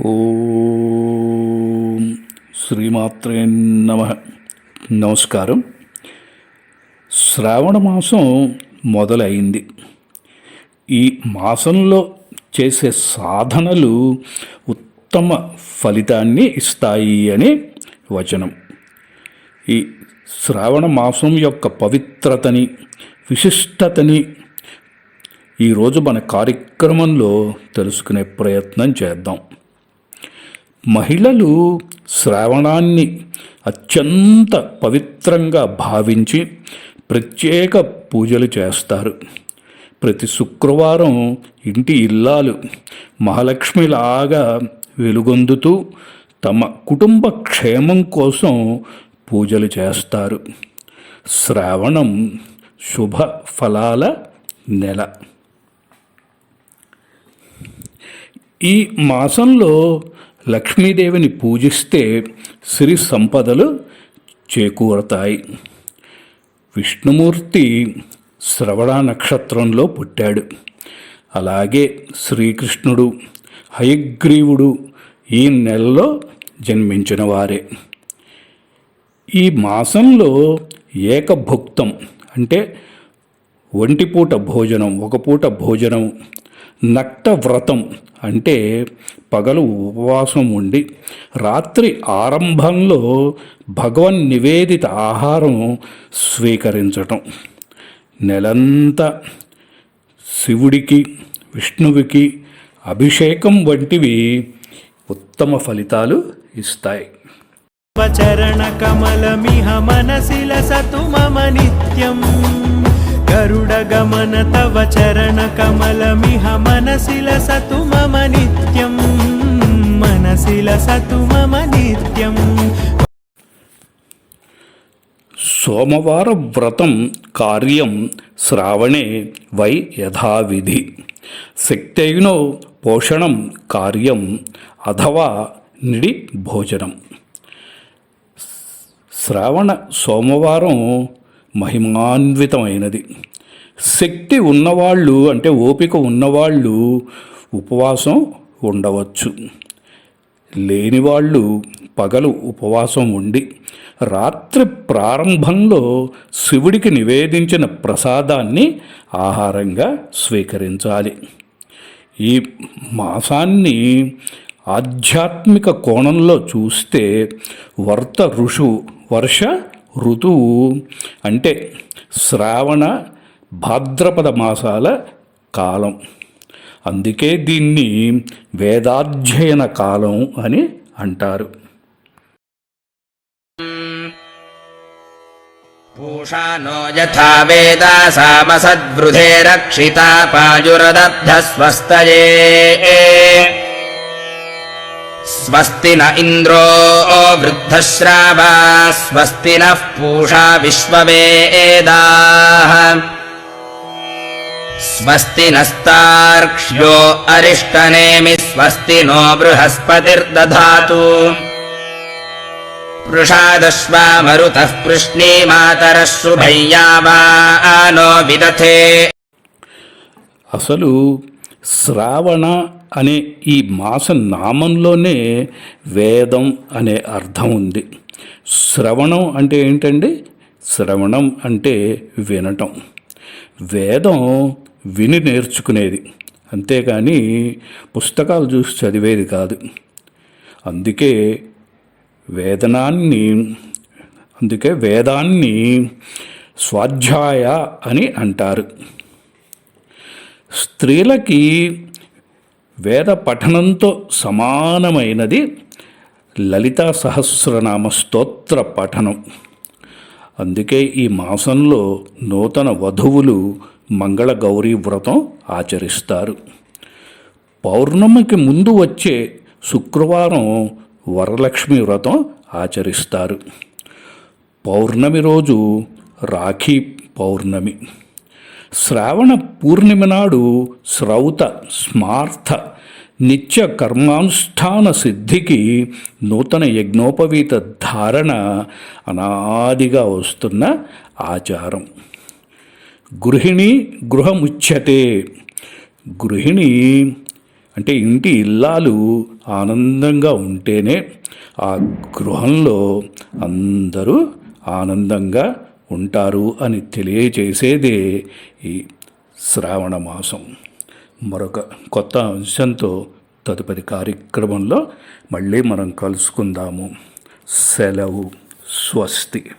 ఓం శ్రీమాత్రే నమ. నమస్కారం. శ్రావణ మాసం మొదలైంది. ఈ మాసంలో చేసే సాధనలు ఉత్తమ ఫలితాన్ని ఇస్తాయి అని వచనం. ఈ శ్రావణ మాసం యొక్క పవిత్రతని విశిష్టతని ఈరోజు మన కార్యక్రమంలో తెలుసుకునే ప్రయత్నం చేద్దాం. మహిళలు శ్రావణాన్ని అత్యంత పవిత్రంగా భావించి ప్రత్యేక పూజలు చేస్తారు. ప్రతి శుక్రవారం ఇంటి ఇల్లాలు మహాలక్ష్మిలాగా వెలుగొందుతూ తమ కుటుంబ క్షేమం కోసం పూజలు చేస్తారు. శ్రావణం శుభ ఫలాల నెల. ఈ మాసంలో లక్ష్మీదేవిని పూజిస్తే సిరి సంపదలు చేకూరతాయి. విష్ణుమూర్తి శ్రవణ నక్షత్రంలో పుట్టాడు. అలాగే శ్రీకృష్ణుడు హయగ్రీవుడు ఈ నెలలో జన్మించిన వారే ఈ మాసంలో ఏకభుక్తం అంటే ఒంటిపూట భోజనం ఒక పూట భోజనం నక్త వ్రతం అంటే పగలు ఉపవాసం ఉండి రాత్రి ఆరంభంలో భగవన్ నివేదిత ఆహారం స్వీకరించటం. నెలంతా శివుడికి విష్ణువుకి అభిషేకం వంటివి ఉత్తమ ఫలితాలు ఇస్తాయి. చరణకమలమిహ మనసిల సతు మమ నిత్యం. గరుడగమన తవ చరణకమలమిహ మనసి లసతు మమ నిత్యం. మనసి లసతు మమ నిత్యం. సోమవార వ్రతం కార్యం శ్రావణే వై యథావిధి. శక్తైనో పోషణం కార్యం అథవా నిడి భోజనం. శ్రావణ సోమవారం మహిమాన్వితమైనది. శక్తి ఉన్నవాళ్ళు అంటే ఓపిక ఉన్నవాళ్ళు ఉపవాసం ఉండవచ్చు. లేనివాళ్ళు పగలు ఉపవాసం ఉండి రాత్రి ప్రారంభంలో శివుడికి నివేదించిన ప్రసాదాన్ని ఆహారంగా స్వీకరించాలి. ఈ మాసాన్ని ఆధ్యాత్మిక కోణంలో చూస్తే వర్త ఋషు వర్ష ఋతువు అంటే శ్రావణ భాద్రపద మాసాల కాలం అందుకే దీన్ని వేదాధ్యయన కాలం అని అంటారు पूषा नो यथा वेदा सामसद्वृधे रक्षिता पायुरदब्धस्वस्तये स्वस्ति न इन्द्रो वृद्धश्रावा स्वस्ति नः पूषा विश्ववेदाः। स्वस्ति नस्तार्क्ष्यो अरिष्टनेमि स्वस्ति नो बृहस्पतिर्दधातु। पृषादश्वा मरुतः पृश्नीमातरः शुभय्यावा नो विदथे असलु श्रावण అనే ఈ మాస నామంలోనే వేదం అనే అర్థం ఉంది. శ్రవణం అంటే ఏంటండి? శ్రవణం అంటే వినటం. వేదం విని నేర్చుకునేది. అంతేగాని పుస్తకాలు చూసి చదివేది కాదు. అందుకే వేదనాన్ని అందుకే వేదాన్ని స్వాధ్యాయ అని అంటారు. స్త్రీలకి వేద పఠనంతో సమానమైనది లలితా సహస్రనామ స్తోత్ర పఠనం. అందుకే ఈ మాసంలో నూతన వధువులు మంగళ గౌరీ వ్రతం ఆచరిస్తారు. పౌర్ణమికి ముందు వచ్చే శుక్రవారం వరలక్ష్మి వ్రతం ఆచరిస్తారు. పౌర్ణమి రోజు రాఖీ పౌర్ణమి. శ్రావణ పూర్ణిమ నాడు శ్రౌత స్మార్థ నిత్య కర్మానుష్ఠాన సిద్ధికి నూతన యజ్ఞోపవీత ధారణ అనాదిగా వస్తున్న ఆచారం. గృహిణి గృహముచ్యతే. గృహిణి అంటే ఇంటి ఇల్లాలు ఆనందంగా ఉంటేనే ఆ గృహంలో అందరూ ఆనందంగా ఉంటారు అని తెలియజేసేదే ఈ శ్రావణ మాసం. మరొక కొత్త అంశంతో తదుపరి కార్యక్రమంలో మళ్ళీ మనం కలుసుకుందాము. సెలవు స్వస్తి.